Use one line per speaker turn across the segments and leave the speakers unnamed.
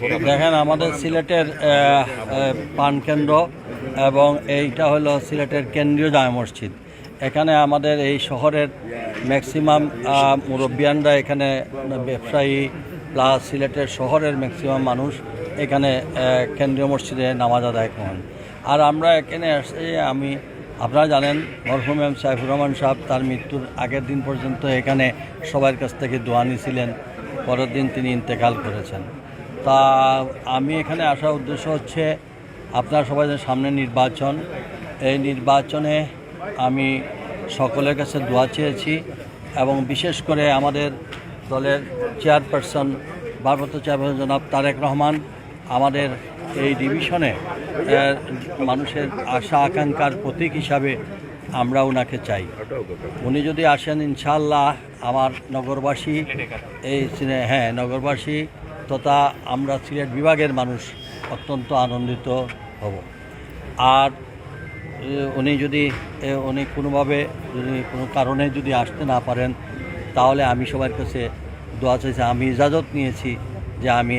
দেখেন আমাদের সিলেটের আহ, আহ, পান কেন্দ্র এবং এইটা হলো সিলেটের কেন্দ্রীয় জামে মসজিদ। এখানে আমাদের এই শহরের ম্যাক্সিমাম মুরব্বিয়ানরা এখানে ব্যবসায়ী প্লাস সিলেটের শহরের ম্যাক্সিমাম মানুষ এখানে কেন্দ্রীয় মসজিদে নামাজ আদায় করেন। আর আমরা এখানে আসছি আমি আপনারা জানেন মরহুম এম সাইফুর রহমান সাহেব তার মৃত্যুর আগের দিন পর্যন্ত এখানে সবার কাছ থেকে দোয়া নিয়েছিলেন পরের দিন তিনি ইন্তেকাল করেছেন। তা আমি এখানে আসার উদ্দেশ্য হচ্ছে আপনারা সবাই সামনে নির্বাচন। এই নির্বাচনে আমি সকলের কাছে দোয়া চেয়েছি এবং বিশেষ করে আমাদের দলের চেয়ারপারসন, ভারপ্রাপ্ত চেয়ারপারসন জনাব তারেক রহমান, আমাদের এই ডিভিশনে মানুষের আশা, আকাঙ্ক্ষার প্রতীক হিসাবে আমরা ওনাকে চাই। উনি যদি আসেন ইনশাল্লাহ আমার নগরবাসী, এই হ্যাঁ নগরবাসী তথা আমরা সিলেট বিভাগের মানুষ অত্যন্ত আনন্দিত হব। আর উনি যদি উনি কোনোভাবে যদি কোনো কারণে যদি আসতে না পারেন, তাহলে আমি সবার কাছে দোয়া চাইছি, আমি ইজাজত নিয়েছি যে আমি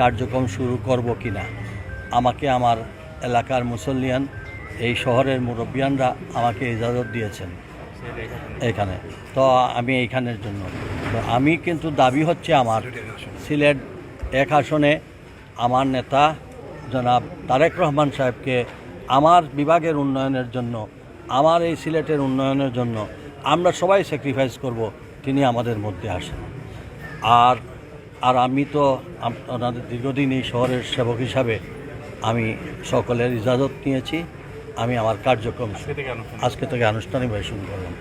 কার্যক্রম শুরু করব কি না আমাকে আমার এলাকার মুসল্লিয়ান, এই শহরের মুরব্বিয়ানরা আমাকে ইজাজত দিয়েছেন এখানে। তো আমি এইখানের জন্য। আমি কিন্তু দাবি হচ্ছে আমার সিলেট এক আসনে আমার নেতা জনাব তারেক রহমান সাহেবকে আমার বিভাগের উন্নয়নের জন্য আমার এই সিলেটের উন্নয়নের জন্য আমরা সবাই স্যাক্রিফাইস করব তিনি আমাদের মধ্যে আসেন। আর আর আমি তো ওনাদের দীর্ঘদিন এই শহরের সেবক হিসাবে আমি সকলের ইজাজত নিয়েছি আমি আমার কার্যক্রম আজকে থেকে আনুষ্ঠানিকভাবে শুরু করলাম।